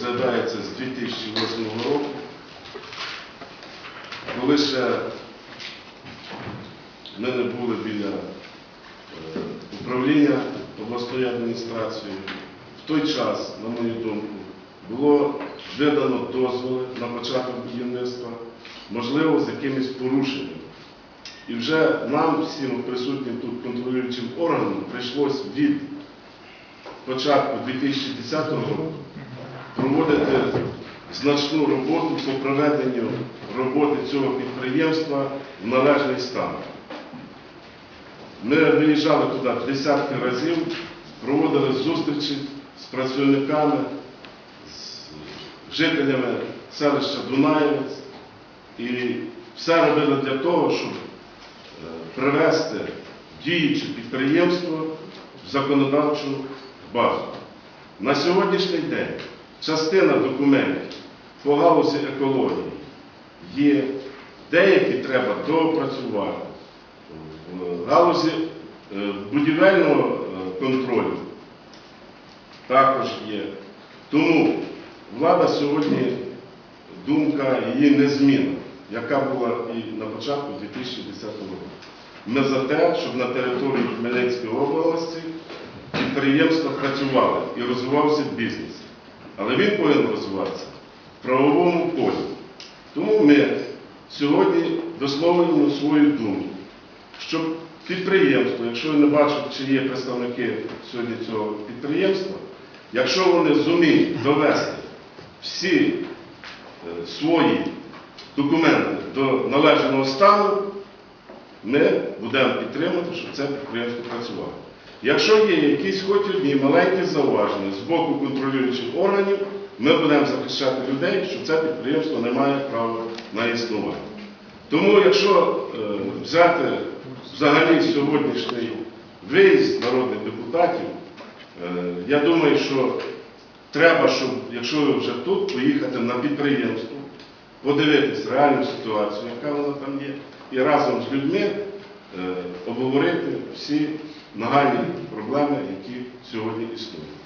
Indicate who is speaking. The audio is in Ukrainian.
Speaker 1: розглядається з 2008 року, коли ще ми не були біля е, управління обласної адміністрації. В той час, на мою думку, було видано дозволи на початок будівництва, можливо, з якимись порушеннями. І вже нам, всім присутнім тут контролюючим органам, прийшлось від початку 2010 року проводити значну роботу по проведенню роботи цього підприємства в належний стан. Ми виїжджали туди десятки разів, проводили зустрічі з працівниками, з жителями селища Дунаєвець і все робили для того, щоб е, привести діюче підприємство в законодавчу базу. На сьогоднішній день частина документів по галузі екології є, деякі треба доопрацювати. В галузі е, будівельного е, контролю також є. Тому влада сьогодні, думка її незмінна, яка була і на початку 2010 року. Ми за те, щоб на території Хмельницької області підприємства працювали і розвивався бізнес. Але він повинен розвиватися в правовому полі. Тому ми сьогодні висловлюємо свою думку, щоб підприємство, якщо я не бачу, чи є представники сьогодні цього підприємства, якщо вони зуміють довести всі е, свої документи до належного стану, ми будемо підтримувати, щоб це підприємство працювало. Якщо є якісь хоч одні маленькі зауваження з боку контролюючих органів, ми будемо захищати людей, що це підприємство не має права на існування. Тому, якщо е, взяти взагалі сьогоднішній виїзд народних депутатів, е, я думаю, що треба, щоб, якщо ви вже тут, поїхати на підприємство, подивитись реальну ситуацію, яка вона там є, і разом з людьми обговорити всі нагальні проблеми, які сьогодні існують.